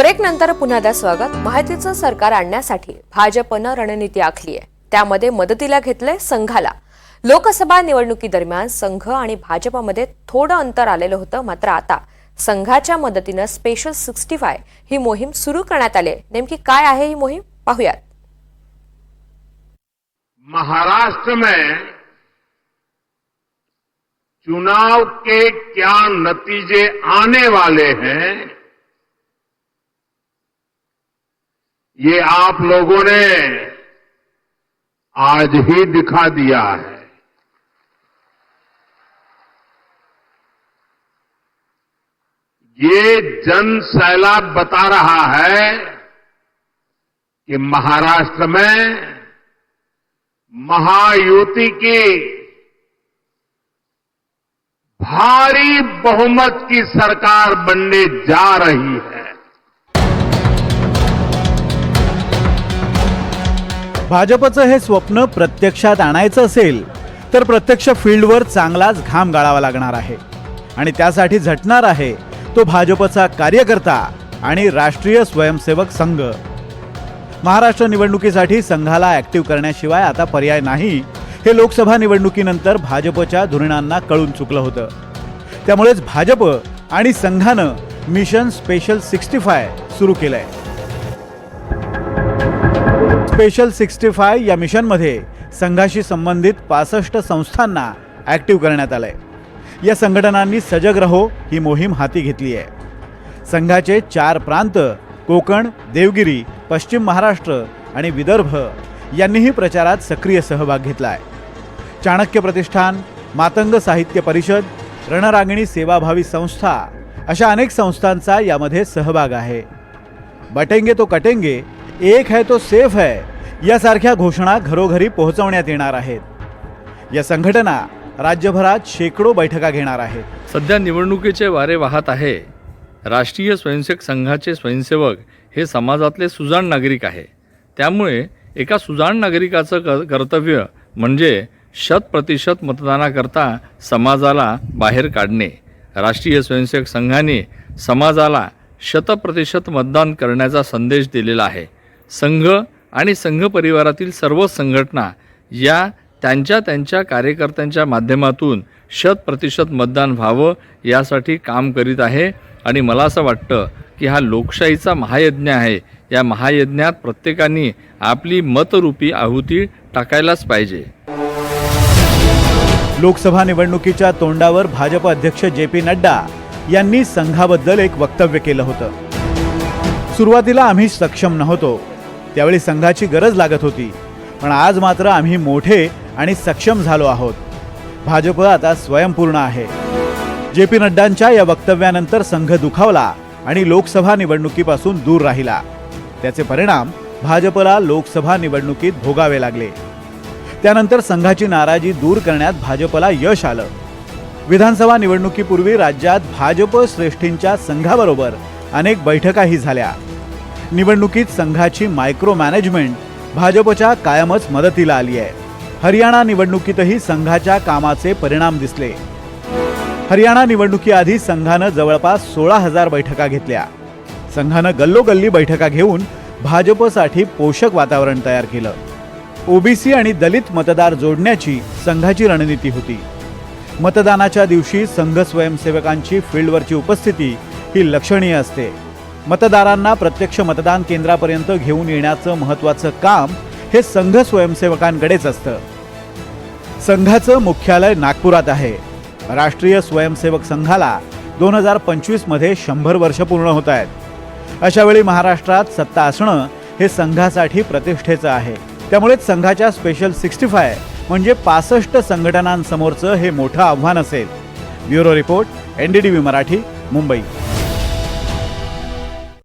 Break नंतर पुन्हा एकदा स्वागत. माहितीचं सरकार आणण्यासाठी भाजपनं रणनीती आखली आहे. त्यामध्ये मदतीला घेतलंय संघाला. लोकसभा निवडणुकीदरम्यान संघ आणि भाजपमध्ये थोडं अंतर आलेलं होतं मात्र आता संघाच्या मदतीनं स्पेशल सिक्स्टी फाय ही मोहीम सुरू करण्यात आली आहे. नेमकी काय आहे ही मोहीम? पाहूयात. महाराष्ट्र में चुनाव के क्या नतीजे आने वाले हैं? ये आप लोगों ने आज ही दिखा दिया है। ये जन सैलाब बता रहा है कि महाराष्ट्र में महायुति की भारी बहुमत की सरकार बनने जा रही है। भाजपचं हे स्वप्न प्रत्यक्षात आणायचं असेल तर प्रत्यक्ष फील्डवर चांगलाच घाम गाळावा लागणार आहे. आणि त्यासाठी झटणार आहे तो भाजपचा कार्यकर्ता आणि राष्ट्रीय स्वयंसेवक संघ. महाराष्ट्र निवडणुकीसाठी संघाला ऍक्टिव्ह करण्याशिवाय आता पर्याय नाही. हे लोकसभा निवडणुकीनंतर भाजपच्या धोरणांना कळून चुकलं होतं. त्यामुळेच भाजप आणि संघानं मिशन स्पेशल सिक्स्टी फाय सुरू केलंय. स्पेशल सिक्स्टी फाय या मिशनमध्ये संघाशी संबंधित पासष्ट संस्थांना ॲक्टिव्ह करण्यात आलंय. या संघटनांनी सजग रहो ही मोहीम हाती घेतली आहे. संघाचे चार प्रांत कोकण देवगिरी पश्चिम महाराष्ट्र आणि विदर्भ यांनीही प्रचारात सक्रिय सहभाग घेतला आहे चाणक्य प्रतिष्ठान मातंग साहित्य परिषद रणरागिणी सेवाभावी संस्था अशा अनेक संस्थांचा यामध्ये सहभाग आहे. बटेंगे तो कटेंगे एक है तो सेफ है यासारख्या घोषणा घरोघरी पोहोचवण्यात येणार आहेत. या संघटना राज्यभरात शेकडो बैठका घेणार आहेत. सध्या निवडणुकीचे वारे वाहत आहे. राष्ट्रीय स्वयंसेवक संघाचे स्वयंसेवक हे समाजातले सुजाण नागरिक आहे. त्यामुळे एका सुजाण नागरिकाचं क कर्तव्य म्हणजे शत प्रतिशत मतदानाकरता समाजाला बाहेर काढणे. राष्ट्रीय स्वयंसेवक संघाने समाजाला शतप्रतिशत मतदान करण्याचा संदेश दिलेला आहे. संघ आणि संघ परिवारातील सर्व संघटना या त्यांच्या त्यांच्या कार्यकर्त्यांच्या माध्यमातून शत प्रतिशत मतदान व्हावं यासाठी काम करीत आहे. आणि मला असं वाटतं की हा लोकशाहीचा महायज्ञ आहे. या महायज्ञात प्रत्येकाने आपली मतरूपी आहुती टाकायलाच पाहिजे. लोकसभा निवडणुकीच्या तोंडावर भाजप अध्यक्ष जे पी नड्डा यांनी संघाबद्दल एक वक्तव्य केलं होतं. सुरुवातीला आम्ही सक्षम नव्हतो. त्यावेळी संघाची गरज लागत होती. पण आज मात्र आम्ही मोठे आणि सक्षम झालो आहोत. भाजप आता स्वयंपूर्ण आहे. जे पी नड्डांच्या या वक्तव्यानंतर संघ दुखावला आणि लोकसभा निवडणुकीपासून दूर राहिला. त्याचे परिणाम भाजपला लोकसभा निवडणुकीत भोगावे लागले. त्यानंतर संघाची नाराजी दूर करण्यात भाजपला यश आलं. विधानसभा निवडणुकीपूर्वी राज्यात भाजप श्रेष्ठींच्या संघाबरोबर अनेक बैठकाही झाल्या. निवडणुकीत संघाची मायक्रो मॅनेजमेंट भाजपच्या कायमच मदतीला आली आहे. हरियाणा निवडणुकीतही संघाच्या कामाचे परिणाम दिसले. हरियाणा निवडणुकीआधी संघानं जवळपास सोळा हजार बैठका घेतल्या. संघानं गल्लोगल्ली बैठका घेऊन भाजपसाठी पोषक वातावरण तयार केलं. ओबीसी आणि दलित मतदार जोडण्याची संघाची रणनीती होती. मतदानाच्या दिवशी संघ स्वयंसेवकांची फील्डवरची उपस्थिती ही लक्षणीय असते. मतदारांना प्रत्यक्ष मतदान केंद्रापर्यंत घेऊन येण्याचं महत्त्वाचं काम हे संघ स्वयंसेवकांकडेच असतं. संघाचं मुख्यालय नागपुरात आहे. राष्ट्रीय स्वयंसेवक संघाला दोन हजार पंचवीसमध्ये शंभर वर्ष पूर्ण होत आहेत. अशावेळी महाराष्ट्रात सत्ता असणं हे संघासाठी प्रतिष्ठेचं आहे. त्यामुळेच संघाच्या स्पेशल सिक्स्टी फाय म्हणजे पासष्ट संघटनांसमोरचं हे मोठं आव्हान असेल. Bureau report NDTV Marathi Mumbai.